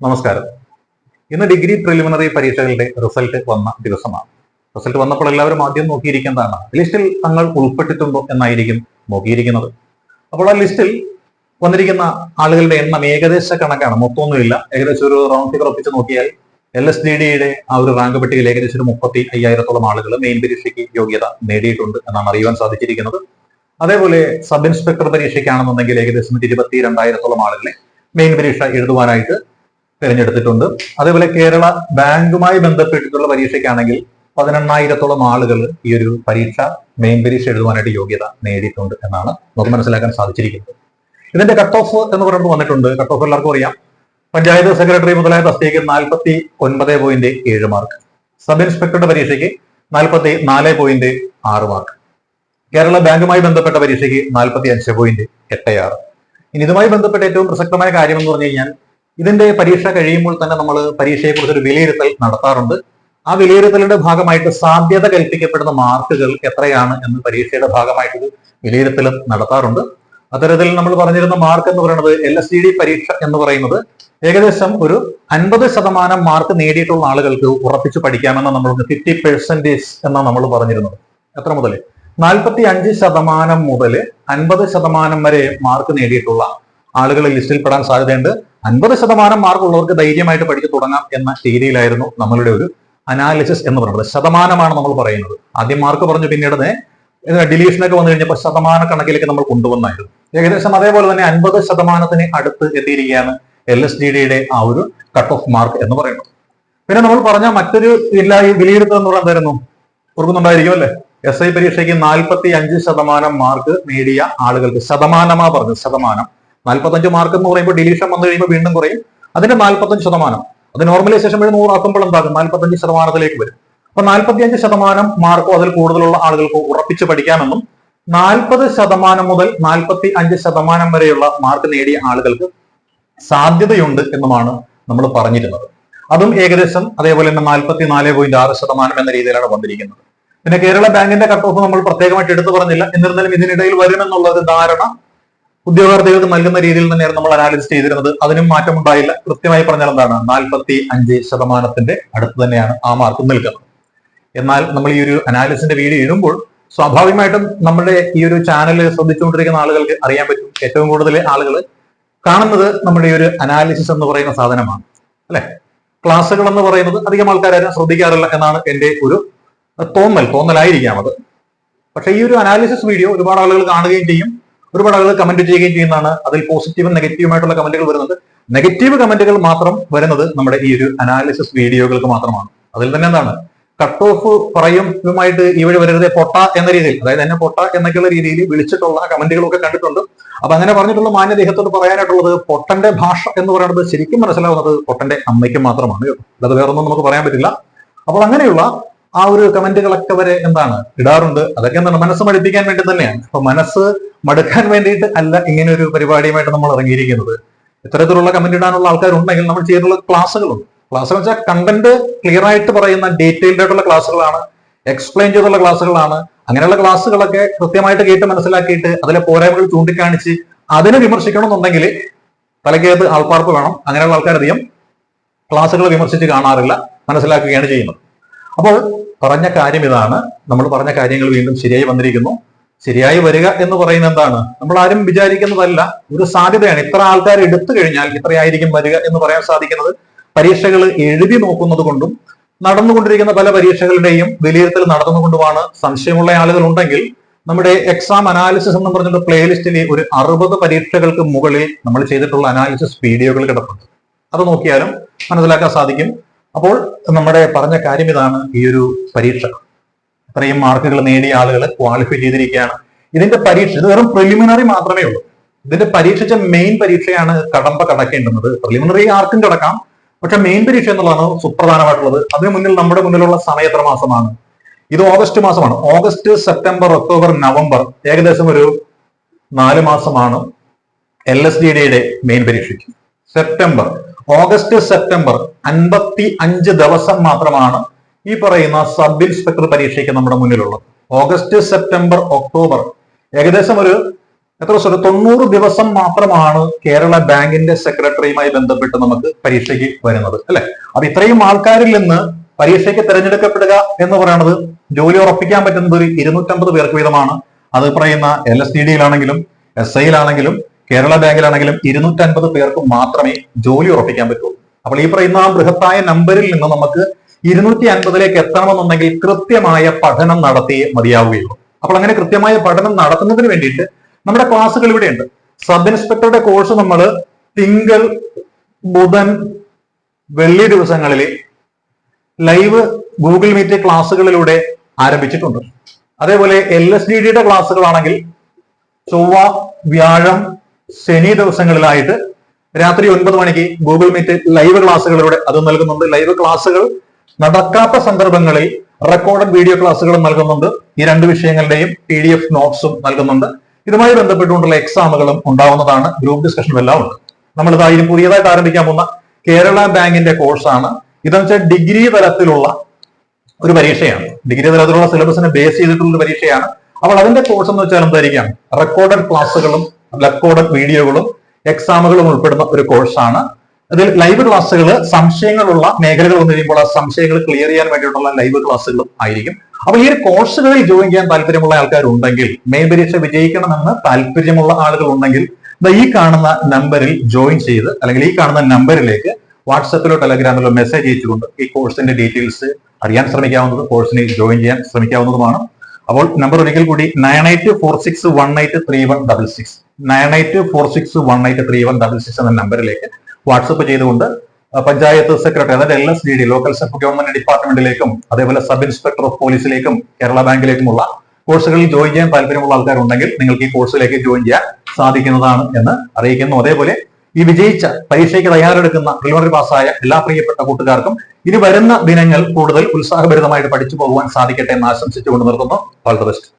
നമസ്കാരം. ഇന്ന് degree preliminary പരീക്ഷകളുടെ റിസൾട്ട് വന്ന ദിവസമാണ്. റിസൾട്ട് വന്നപ്പോൾ എല്ലാവരും ആദ്യം നോക്കിയിരിക്കുന്നതാണ് ലിസ്റ്റിൽ തങ്ങൾ ഉൾപ്പെട്ടിട്ടുണ്ടോ എന്നായിരിക്കും നോക്കിയിരിക്കുന്നത്. അപ്പോൾ ആ ലിസ്റ്റിൽ വന്നിരിക്കുന്ന ആളുകളുടെ എണ്ണം ഏകദേശ കണക്കാണ് മൊത്തമൊന്നുമില്ല. ഏകദേശം ഒരു റൗണ്ട് ഫിഗർ ഒപ്പിച്ച് നോക്കിയാൽ എൽ എസ് ഡി ഡിയുടെ ആ ഒരു റാങ്ക് പട്ടികയിൽ ഏകദേശം ഒരു മുപ്പത്തി അയ്യായിരത്തോളം ആളുകൾ മെയിൻ പരീക്ഷയ്ക്ക് യോഗ്യത നേടിയിട്ടുണ്ട് എന്നാണ് അറിയുവാൻ സാധിച്ചിരിക്കുന്നത്. അതേപോലെ സബ് ഇൻസ്പെക്ടർ പരീക്ഷയ്ക്കാണെന്നുണ്ടെങ്കിൽ ഏകദേശം ഇരുപത്തി രണ്ടായിരത്തോളം ആളുകളെ മെയിൻ പരീക്ഷ എഴുതുവാനായിട്ട് തിരഞ്ഞെടുത്തിട്ടുണ്ട്. അതേപോലെ കേരള ബാങ്കുമായി ബന്ധപ്പെട്ടിട്ടുള്ള പരീക്ഷയ്ക്കാണെങ്കിൽ പതിനെണ്ണായിരത്തോളം ആളുകൾ ഈ ഒരു പരീക്ഷ മെയിൻ പരീക്ഷ എഴുതുവാനായിട്ട് യോഗ്യത നേടിയിട്ടുണ്ട് എന്നാണ് നമുക്ക് മനസ്സിലാക്കാൻ സാധിച്ചിരിക്കുന്നത്. ഇതിന്റെ കട്ട് ഓഫ് എന്ന് പറയുമ്പോൾ വന്നിട്ടുണ്ട്. കട്ട് ഓഫ് എല്ലാവർക്കും അറിയാം. പഞ്ചായത്ത് സെക്രട്ടറി മുതലായ തസ്തികയ്ക്ക് നാൽപ്പത്തി ഒൻപത് പോയിന്റ് ഏഴ് മാർക്ക് സബ് ഇൻസ്പെക്ടറുടെ പരീക്ഷയ്ക്ക് നാൽപ്പത്തി നാല് പോയിന്റ് ആറ് മാർക്ക് കേരള ബാങ്കുമായി ബന്ധപ്പെട്ട പരീക്ഷയ്ക്ക് നാൽപ്പത്തി അഞ്ച് പോയിന്റ് എട്ട് ആറ്. ഇനി ഇതുമായി ബന്ധപ്പെട്ട ഏറ്റവും പ്രസക്തമായ കാര്യം എന്ന് പറഞ്ഞു കഴിഞ്ഞാൽ ഇതിന്റെ പരീക്ഷ കഴിയുമ്പോൾ തന്നെ നമ്മൾ പരീക്ഷയെക്കുറിച്ച് ഒരു വിലയിരുത്തൽ നടത്താറുണ്ട്. ആ വിലയിരുത്തലിന്റെ ഭാഗമായിട്ട് സാധ്യത കൽപ്പിക്കപ്പെടുന്ന മാർക്കുകൾ എത്രയാണ് എന്ന് പരീക്ഷയുടെ ഭാഗമായിട്ട് വിലയിരുത്തൽ നടത്താറുണ്ട്. അത്തരത്തിൽ നമ്മൾ പറഞ്ഞിരുന്ന മാർക്ക് എന്ന് പറയുന്നത് എൽ എസ് ഡി പരീക്ഷ എന്ന് പറയുന്നത് ഏകദേശം ഒരു അൻപത് ശതമാനം മാർക്ക് നേടിയിട്ടുള്ള ആളുകൾക്ക് ഉറപ്പിച്ച് പഠിക്കാമെന്ന് നമ്മൾ ഫിഫ്റ്റി പെർസെന്റേജ് എന്നാണ് നമ്മൾ പറഞ്ഞിരുന്നത്. എത്ര മുതൽ നാൽപ്പത്തി അഞ്ച് ശതമാനം മുതൽ അൻപത് ശതമാനം വരെ മാർക്ക് നേടിയിട്ടുള്ള ആളുകളെ ലിസ്റ്റിൽ പെടാൻ സാധ്യതയുണ്ട്. അൻപത് ശതമാനം മാർക്കുള്ളവർക്ക് ധൈര്യമായിട്ട് പഠിച്ചു തുടങ്ങാം എന്ന രീതിയിലായിരുന്നു നമ്മളുടെ ഒരു അനാലിസിസ് എന്ന് പറയുന്നത്. ശതമാനമാണ് നമ്മൾ പറയുന്നത്. ആദ്യം മാർക്ക് പറഞ്ഞു പിന്നീട് ഡിലീഷനൊക്കെ വന്നു കഴിഞ്ഞപ്പോൾ ശതമാന കണക്കിലേക്ക് നമ്മൾ കൊണ്ടുവന്നായിരുന്നു. ഏകദേശം അതേപോലെ തന്നെ അൻപത് ശതമാനത്തിന് അടുത്ത് എത്തിയിരിക്കുകയാണ് എൽ എസ് ഡി ഡിയുടെ ആ ഒരു കട്ട് ഓഫ് മാർക്ക് എന്ന് പറയുന്നത്. പിന്നെ നമ്മൾ പറഞ്ഞ മറ്റൊരു ഇല്ല ഈ വിലയിരുത്തൽ എന്ന് എന്തായിരുന്നു? ഓർക്കുന്നുണ്ടായിരിക്കും അല്ലേ? എസ് ഐ പരീക്ഷയ്ക്ക് നാൽപ്പത്തി അഞ്ച് ശതമാനം മാർക്ക് നേടിയ ആളുകൾക്ക് ശതമാനമാ പറഞ്ഞു ശതമാനം. നാൽപ്പത്തഞ്ച് മാർക്ക് എന്ന് പറയുമ്പോൾ ഡിലീഷൻ വന്നു കഴിയുമ്പോൾ വീണ്ടും കുറയും. അതിന്റെ നാൽപ്പത്തഞ്ച് ശതമാനം. അത് നോർമലൈസേഷൻ വഴി നൂറാക്കുമ്പോൾ എന്താകും? നാൽപ്പത്തഞ്ച് ശതമാനത്തിലേക്ക് വരും. അപ്പൊ നാൽപ്പത്തിയഞ്ച് ശതമാനം മാർക്കോ അതിൽ കൂടുതലുള്ള ആളുകൾക്ക് ഉറപ്പിച്ച് പഠിക്കാമെന്നും നാൽപ്പത് ശതമാനം മുതൽ നാൽപ്പത്തി അഞ്ച് ശതമാനം വരെയുള്ള മാർക്ക് നേടിയ ആളുകൾക്ക് സാധ്യതയുണ്ട് എന്നുമാണ് നമ്മൾ പറഞ്ഞിരുന്നത്. അതും ഏകദേശം അതേപോലെ തന്നെ നാൽപ്പത്തി നാല് പോയിന്റ് ആറ് ശതമാനം എന്ന രീതിയിലാണ് വന്നിരിക്കുന്നത്. പിന്നെ കേരള ബാങ്കിന്റെ കട്ട് ഓഫ് നമ്മൾ പ്രത്യേകമായിട്ട് എടുത്തു പറഞ്ഞില്ല. എന്നിരുന്നാലും ഇതിനിടയിൽ വരുമെന്നുള്ളത് ധാരണ ഉദ്യോഗാർത്ഥികൾക്ക് നൽകുന്ന രീതിയിൽ തന്നെയാണ് നമ്മൾ അനാലിസിസ് ചെയ്തിരുന്നത്. അതിനും മാറ്റം ഉണ്ടായില്ല. കൃത്യമായി പറഞ്ഞാൽ എന്താണ്? നാൽപ്പത്തി അഞ്ച് ശതമാനത്തിന്റെ അടുത്ത് തന്നെയാണ് ആ മാർക്ക് നിൽക്കുന്നത്. എന്നാൽ നമ്മൾ ഈ ഒരു അനാലിസിന്റെ വീഡിയോ ഇടുമ്പോൾ സ്വാഭാവികമായിട്ടും നമ്മുടെ ഈ ഒരു ചാനൽ ശ്രദ്ധിച്ചുകൊണ്ടിരിക്കുന്ന ആളുകൾക്ക് അറിയാൻ പറ്റും. ഏറ്റവും കൂടുതൽ ആളുകൾ കാണുന്നത് നമ്മുടെ ഈ ഒരു അനാലിസിസ് എന്ന് പറയുന്ന സാധനമാണ്. അല്ലെ? ക്ലാസ്സുകൾ എന്ന് പറയുന്നത് അധികം ആൾക്കാരും ശ്രദ്ധിക്കാറില്ല എന്നാണ് എന്റെ ഒരു തോന്നൽ. തോന്നലായിരിക്കാം അത്. പക്ഷെ ഈ ഒരു അനാലിസിസ് വീഡിയോ ഒരുപാട് ആളുകൾ കാണുകയും ചെയ്യും. ഒരുപാട് ആളുകൾ കമന്റ് ചെയ്യുകയും ചെയ്യുന്നതാണ്. അതിൽ പോസിറ്റീവും നെഗറ്റീവുമായിട്ടുള്ള കമന്റുകൾ വരുന്നത് നെഗറ്റീവ് കമന്റുകൾ മാത്രം വരുന്നത് നമ്മുടെ ഈ ഒരു അനാലിസിസ് വീഡിയോകൾക്ക് മാത്രമാണ്. അതിൽ തന്നെ എന്താണ്? കട്ട് ഓഫ് പറയുമായിട്ട് ഈ വഴി വരരുത് പൊട്ട എന്ന രീതിയിൽ അതായത് എന്നെ പൊട്ട എന്നൊക്കെയുള്ള രീതിയിൽ വിളിച്ചിട്ടുള്ള കമന്റുകളൊക്കെ കണ്ടിട്ടുണ്ട്. അപ്പൊ അങ്ങനെ പറഞ്ഞിട്ടുള്ള മാന്യ മാന്യദേഹത്തോട് പറയാനായിട്ടുള്ളത് പൊട്ടന്റെ ഭാഷ എന്ന് പറയുന്നത് ശരിക്കും മനസ്സിലാവുന്നത് പൊട്ടന്റെ അമ്മയ്ക്ക് മാത്രമാണ് അത് വേറൊന്നും നമുക്ക് പറയാൻ പറ്റില്ല. അപ്പോൾ അങ്ങനെയുള്ള ആ ഒരു കമന്റുകളൊക്കെ വരെ എന്താണ് ഇടാറുണ്ട്. അതൊക്കെ എന്താണ് മനസ്സ് മടുപ്പിക്കാൻ വേണ്ടി തന്നെയാണ്. അപ്പൊ മനസ്സ് മടുക്കാൻ വേണ്ടിയിട്ട് അല്ല ഇങ്ങനെ ഒരു പരിപാടിയുമായിട്ട് നമ്മൾ ഇറങ്ങിയിരിക്കുന്നത്. ഇത്തരത്തിലുള്ള കമന്റ് ഇടാനുള്ള ആൾക്കാരുണ്ടെങ്കിൽ നമ്മൾ ചെയ്തിട്ടുള്ള ക്ലാസ്സുകളുണ്ട് ക്ലാസ് എന്ന് വെച്ചാൽ കണ്ടന്റ് ക്ലിയർ ആയിട്ട് പറയുന്ന ഡീറ്റെയിൽഡ് ആയിട്ടുള്ള ക്ലാസ്സുകളാണ്. എക്സ്പ്ലെയിൻ ചെയ്തുള്ള ക്ലാസ്സുകളാണ്. അങ്ങനെയുള്ള ക്ലാസ്സുകളൊക്കെ കൃത്യമായിട്ട് കേട്ട് മനസ്സിലാക്കിയിട്ട് അതിലെ പോരായ്മകൾ ചൂണ്ടിക്കാണിച്ച് അതിനെ വിമർശിക്കണം വിമർശിക്കണമെന്നുണ്ടെങ്കിൽ തലക്കേത് ആൾപ്പാർപ്പ് വേണം. അങ്ങനെയുള്ള ആൾക്കാരധികം ക്ലാസ്സുകൾ വിമർശിച്ച് കാണാറില്ല. മനസ്സിലാക്കുകയാണ് ചെയ്യുന്നത്. അപ്പോൾ പറഞ്ഞ കാര്യം ഇതാണ്. നമ്മൾ പറഞ്ഞ കാര്യങ്ങൾ വീണ്ടും ശരിയായി വന്നിരിക്കുന്നു. ശരിയായി വരിക എന്ന് പറയുന്നത് എന്താണ്? നമ്മൾ ആരും വിചാരിക്കുന്നതല്ല. ഒരു സാധ്യതയാണ്. ഇത്ര ആൾക്കാർ എടുത്തു കഴിഞ്ഞാൽ ഇത്രയായിരിക്കും വരിക എന്ന് പറയാൻ സാധിക്കുന്നത്. പരീക്ഷകൾ എഴുതി നോക്കുന്നത് കൊണ്ടും നടന്നുകൊണ്ടിരിക്കുന്ന പല പരീക്ഷകളുടെയും വിലയിരുത്തൽ നടന്നുകൊണ്ടുമാണ് സംശയമുള്ള ആളുകൾ ഉണ്ടെങ്കിൽ നമ്മുടെ എക്സാം അനാലിസിസ് എന്ന് പറഞ്ഞിട്ട് പ്ലേലിസ്റ്റിൽ ഒരു അറുപത് പരീക്ഷകൾക്ക് മുകളിൽ നമ്മൾ ചെയ്തിട്ടുള്ള അനാലിസിസ് വീഡിയോകൾ കിടപ്പുണ്ട്. അത് നോക്കിയാലും മനസ്സിലാക്കാൻ സാധിക്കും. അപ്പോൾ നമ്മുടെ പറഞ്ഞ കാര്യം ഇതാണ് ഈ ഒരു പരീക്ഷ. ഇത്രയും മാർക്കുകൾ നേടിയ ആളുകൾ ക്വാളിഫൈ ചെയ്തിരിക്കുകയാണ്. ഇതിന്റെ പരീക്ഷ ഇത് വെറും പ്രിലിമിനറി മാത്രമേ ഉള്ളൂ. ഇതിന്റെ പരീക്ഷിച്ച മെയിൻ പരീക്ഷയാണ് കടമ്പ കടക്കേണ്ടുന്നത്. പ്രിലിമിനറി ആർക്കും കിടക്കാം. പക്ഷെ മെയിൻ പരീക്ഷ എന്നുള്ളതാണ് സുപ്രധാനമായിട്ടുള്ളത്. അതിന് മുന്നിൽ നമ്മുടെ മുന്നിലുള്ള സമയം എത്ര മാസമാണ്? ഇത് ഓഗസ്റ്റ് മാസമാണ്. ഓഗസ്റ്റ് സെപ്റ്റംബർ ഒക്ടോബർ നവംബർ ഏകദേശം ഒരു നാല് മാസമാണ് എൽ എസ് ഡി ഡിയുടെ മെയിൻ പരീക്ഷയ്ക്ക്. സെപ്റ്റംബർ ഓഗസ്റ്റ് സെപ്റ്റംബർ അൻപത്തി അഞ്ച് ദിവസം മാത്രമാണ് ഈ പറയുന്ന സബ് ഇൻസ്പെക്ടർ പരീക്ഷയ്ക്ക് നമ്മുടെ മുന്നിലുള്ളത്. August September October. ഏകദേശം ഒരു എത്ര ദിവസം? തൊണ്ണൂറ് ദിവസം മാത്രമാണ് കേരള ബാങ്കിന്റെ സെക്രട്ടറിയുമായി ബന്ധപ്പെട്ട് നമുക്ക് പരീക്ഷയ്ക്ക് വരുന്നത് അല്ലെ? അപ്പൊ ഇത്രയും ആൾക്കാരിൽ നിന്ന് പരീക്ഷയ്ക്ക് തിരഞ്ഞെടുക്കപ്പെടുക എന്ന് പറയുന്നത് ജോലി ഉറപ്പിക്കാൻ പറ്റുന്നത് ഒരു ഇരുന്നൂറ്റമ്പത് പേർക്ക് വീതമാണ്. അത് പറയുന്ന എൽ എസ് ഡി ഡിയിലാണെങ്കിലും എസ് ഐയിലാണെങ്കിലും കേരള ബാങ്കിലാണെങ്കിലും ഇരുന്നൂറ്റൻപത് പേർക്ക് മാത്രമേ ജോലി ഉറപ്പിക്കാൻ പറ്റുള്ളൂ അപ്പോൾ ഈ പറയുന്ന ആ ബൃഹത്തായ നമ്പറിൽ നിന്ന് നമുക്ക് ഇരുന്നൂറ്റി അൻപതിലേക്ക് എത്തണമെന്നുണ്ടെങ്കിൽ കൃത്യമായ പഠനം നടത്തിയേ മതിയാവുകയുള്ളൂ. അപ്പോൾ അങ്ങനെ കൃത്യമായ പഠനം നടത്തുന്നതിന് വേണ്ടിയിട്ട് നമ്മുടെ ക്ലാസ്സുകൾ ഇവിടെയുണ്ട്. സബ് ഇൻസ്പെക്ടറുടെ കോഴ്സ് നമ്മൾ തിങ്കൾ ബുധൻ വെള്ളി ദിവസങ്ങളിൽ ലൈവ് ഗൂഗിൾ മീറ്റ് ക്ലാസ്സുകളിലൂടെ ആരംഭിച്ചിട്ടുണ്ട്. അതേപോലെ എൽ എസ് ഡി ഡിയുടെ ക്ലാസ്സുകളാണെങ്കിൽ ചൊവ്വ വ്യാഴം ശനി ദിവസങ്ങളിലായിട്ട് രാത്രി ഒൻപത് മണിക്ക് ഗൂഗിൾ മീറ്റ് ലൈവ് ക്ലാസ്സുകളിലൂടെ അത് നൽകുന്നുണ്ട്. ലൈവ് ക്ലാസ്സുകൾ നടക്കാത്ത സന്ദർഭങ്ങളിൽ റെക്കോർഡഡ് വീഡിയോ ക്ലാസ്സുകളും നൽകുന്നുണ്ട്. ഈ രണ്ട് വിഷയങ്ങളുടെയും പി ഡി എഫ് നോട്ട്സും നൽകുന്നുണ്ട്. ഇതുമായി ബന്ധപ്പെട്ടുകൊണ്ടുള്ള എക്സാമുകളും ഉണ്ടാവുന്നതാണ്. ഗ്രൂപ്പ് ഡിസ്കഷനും എല്ലാം ഉണ്ട്. നമ്മൾ ഇതായാലും പുതിയതായിട്ട് ആരംഭിക്കാൻ പോകുന്ന കേരള ബാങ്കിന്റെ കോഴ്സാണ് ഇതെന്ന് വെച്ചാൽ ഡിഗ്രി തലത്തിലുള്ള ഒരു പരീക്ഷയാണ്. ഡിഗ്രി തലത്തിലുള്ള സിലബസിനെ ബേസ് ചെയ്തിട്ടുള്ള ഒരു പരീക്ഷയാണ്. അപ്പോൾ അതിന്റെ കോഴ്സ് എന്ന് വെച്ചാൽ എന്തായിരിക്കാം? റെക്കോർഡഡ് ക്ലാസ്സുകളും റെക്കോർഡഡ് വീഡിയോകളും എക്സാമുകളും ഉൾപ്പെടുന്ന ഒരു കോഴ്സാണ് അതിൽ ലൈവ് ക്ലാസ്സുകൾ സംശയങ്ങളുള്ള മേഖലകൾ വന്നു കഴിയുമ്പോൾ ആ സംശയങ്ങൾ ക്ലിയർ ചെയ്യാൻ വേണ്ടിയിട്ടുള്ള ലൈവ് ക്ലാസ്സുകളും ആയിരിക്കും. അപ്പൊ ഈ ഒരു കോഴ്സുകളിൽ ജോയിൻ ചെയ്യാൻ താല്പര്യമുള്ള ആൾക്കാരുണ്ടെങ്കിൽ മെയിൻ പരീക്ഷ വിജയിക്കണമെന്ന് താല്പര്യമുള്ള ആളുകൾ ഉണ്ടെങ്കിൽ ഈ കാണുന്ന നമ്പറിൽ ജോയിൻ ചെയ്ത് അല്ലെങ്കിൽ ഈ കാണുന്ന നമ്പറിലേക്ക് വാട്സപ്പിലോ ടെലഗ്രാമിലോ മെസ്സേജ് അയച്ചുകൊണ്ട് ഈ കോഴ്സിന്റെ ഡീറ്റെയിൽസ് അറിയാൻ ശ്രമിക്കാവുന്നത് കോഴ്സിന് ജോയിൻ ചെയ്യാൻ ശ്രമിക്കാവുന്നതുമാണ്. അപ്പോൾ നമ്പർ ഒരിക്കൽ കൂടി nine eight four six one eight three one double six nine eight four six one eight three one double six എന്ന നമ്പറിലേക്ക് വാട്സപ്പ് ചെയ്തുകൊണ്ട് പഞ്ചായത്ത് സെക്രട്ടറി അതായത് L S D D local self government ഡിപ്പാർട്ട്മെന്റിലേക്കും അതേപോലെ sub inspector of പോലീസിലേക്കും കേരള ബാങ്കിലേക്കുമുള്ള കോഴ്സുകളിൽ join ചെയ്യാൻ താല്പര്യമുള്ള ആൾക്കാരുണ്ടെങ്കിൽ നിങ്ങൾക്ക് ഈ കോഴ്സിലേക്ക് ജോയിൻ ചെയ്യാൻ സാധിക്കുന്നതാണ് എന്ന് അറിയിക്കുന്നു. അതേപോലെ ഈ വിജയിച്ച പരീക്ഷയ്ക്ക് തയ്യാറെടുക്കുന്ന പ്രിലിമിനറി പാസ്സായ എല്ലാ പ്രിയപ്പെട്ട കൂട്ടുകാർക്കും ഇനി വരുന്ന ദിനങ്ങൾ കൂടുതൽ ഉത്സാഹഭരിതമായിട്ട് പഠിച്ചു പോകുവാൻ സാധിക്കട്ടെ എന്ന് ആശംസിച്ചുകൊണ്ട് നിർത്തുന്നു. All the best